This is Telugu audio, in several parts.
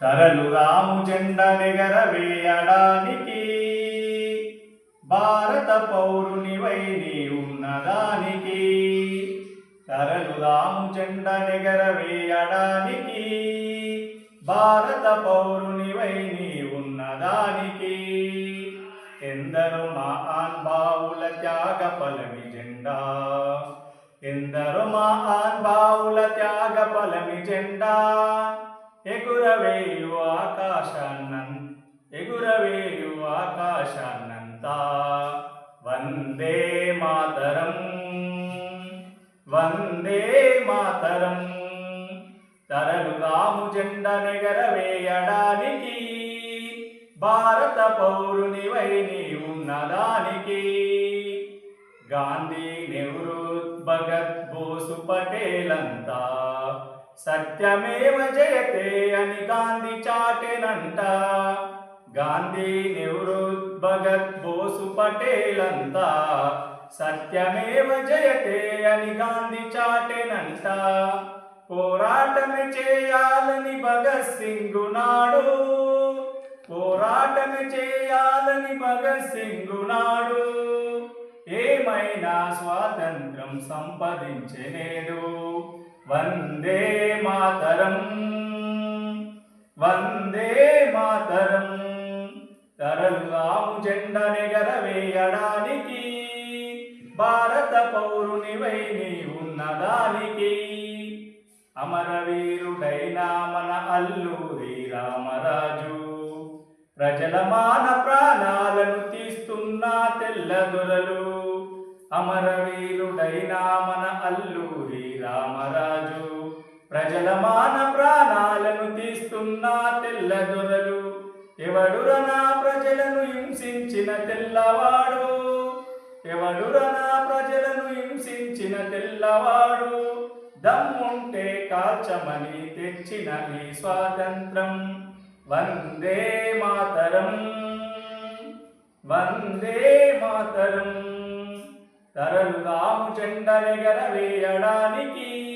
తరలుగాము జెండ నెగరవేయడానికి భారత పౌరునివై నీ ఉన్నదానికి తరలుగాము జెండ నెగరవేయడానికి భారత పౌరునివై నీ ఉన్నదానికి ఎందరో మహాన్ బావుల త్యాగ ఫలమి జెండా ఎందరో మహాన్ బావుల త్యాగ ఫలమి జెండా ఎగురవేయు ఆకాశాన్నం ఎగురవేయు ఆకాశాన్నంతా. వందే మాతరం వందే మాతరం. తరలుగాము జెండ నెగరవేయడానికి భారత పౌరునివై నీ ఉన్నదానికి. గాంధీ నెహ్రూ భగత్ బోసు పటేలంతా. సత్యమేవ జయతే అని గాంధీ చాటేనంట. గాంధీ నెహ్రూ భగత్ బోసు పటేలంతా సత్యమేవ జయతే అని గాంధీ చాటేనంట. పోరాటమి చేయాలని భగత్ సింగ్ నాడు. పోరాటమి చేయాలని భగత్ సింగ్ నాడు. ఏమైనా స్వాతంత్రం సంపాదించలేదు వందే మాతరం. వందే మాతరం. తరలుగాము జెండ నెగరవేయడానికి భారత పౌరునివై నీ ఉన్నదానికి అమరవీరుడైన మన అల్లూరి రామరాజు ప్రజల మాన ప్రాణాలను తీస్తున్న తెల్లదొరలు అమరవీరుడైన మన అల్లూరి రామరాజు. ప్రజల మాన ప్రాణాలను తీస్తున్న తెల్లదొరలు ఎవడురనా ప్రజలను హింసించిన తెల్లవాడు? ఎవడురనా ప్రజలను హింసించిన తెల్లవాడు? దమ్ముంటే కాల్చమని తెచ్చిన ఈ స్వాతంత్రం. వందే మాతరం. వందే మాతరం. తరలుగాము చెండ వేయడానికి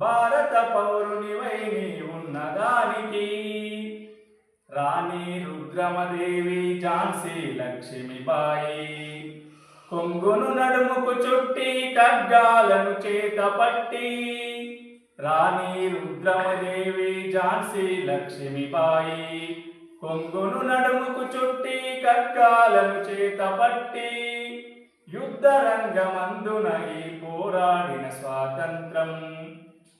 భారత పౌరునివై నీ ఉన్నదానికి. రాణి రుద్రమదేవి ఝాన్సీ లక్ష్మీబాయి కొంగును నడుముకు చుట్టి ఖడ్గాలను చేత పట్టి. రాణి రుద్రమదేవి ఝాన్సీ లక్ష్మీబాయి కొంగును నడుముకు చుట్టి ఖడ్గాలను చేత పట్టి. యుద్ధ రంగమందున ఈ పోరాడిన స్వాతంత్రం.